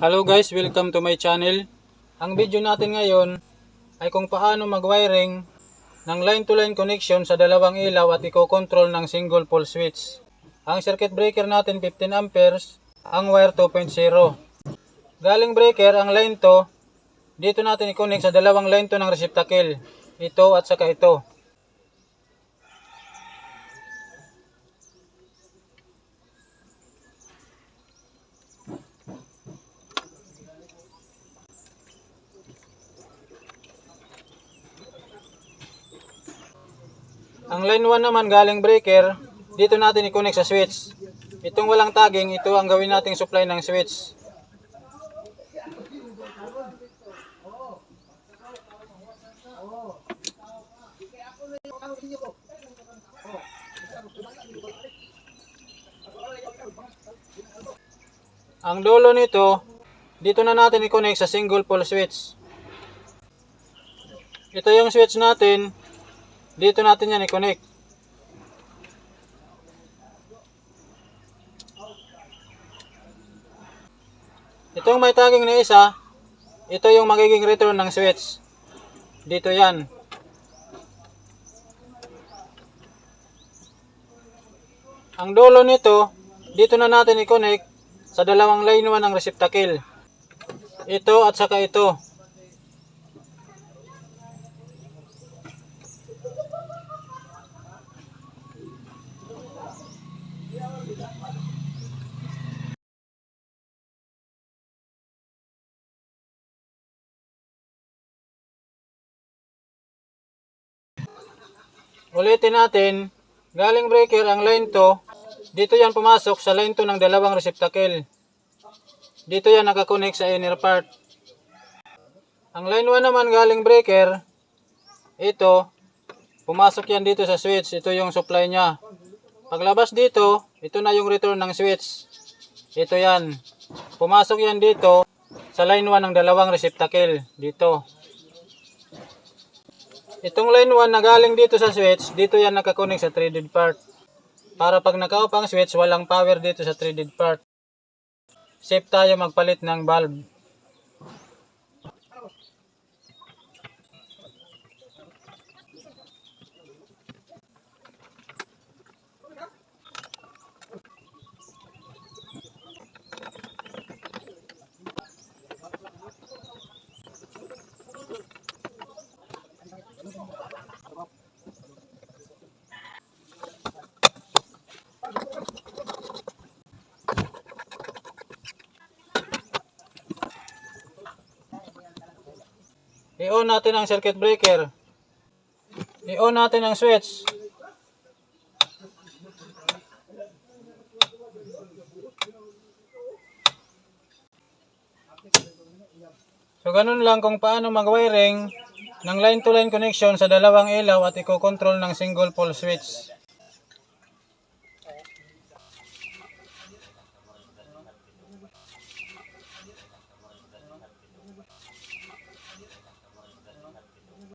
Hello guys, welcome to my channel. Ang video natin ngayon ay kung paano mag-wiring ng line-to-line connection sa dalawang ilaw at i-control ng single pole switch. Ang circuit breaker natin 15 amperes, ang wire 2.0. Galing breaker ang line to, dito natin i-connect sa dalawang line to ng receptacle. Ito at saka ito. Ang line 1 naman galing breaker, dito natin i-connect sa switch. Itong walang tagging, ito ang gawin nating supply ng switch. Ang dulo nito, dito na natin i-connect sa single pole switch. Ito yung switch natin, dito natin yan i-connect. Itong may tagging na isa, ito yung magiging return ng switch. Dito yan. Ang dulo nito, dito na natin i-connect sa dalawang line 1 ng receptacle. Ito at saka ito. Ulitin natin, galing breaker ang line to, dito yan pumasok sa line to ng dalawang receptacle. Dito yan nakakonect sa inner part. Ang line 1 naman galing breaker, ito, pumasok yan dito sa switch, ito yung supply niya. Paglabas dito, ito na yung return ng switch. Ito yan. Pumasok yan dito sa line 1 ng dalawang receptacle, dito. Itong line 1 na galing dito sa switch, dito yan nakakonect sa threaded part. Para pag naka-off ang switch, walang power dito sa threaded part. Safe tayo magpalit ng bulb. I-on natin ang circuit breaker. I-on natin ang switch. So ganun lang kung paano mag-wiring ng line-to-line connection sa dalawang ilaw at i-control ng single pole switch.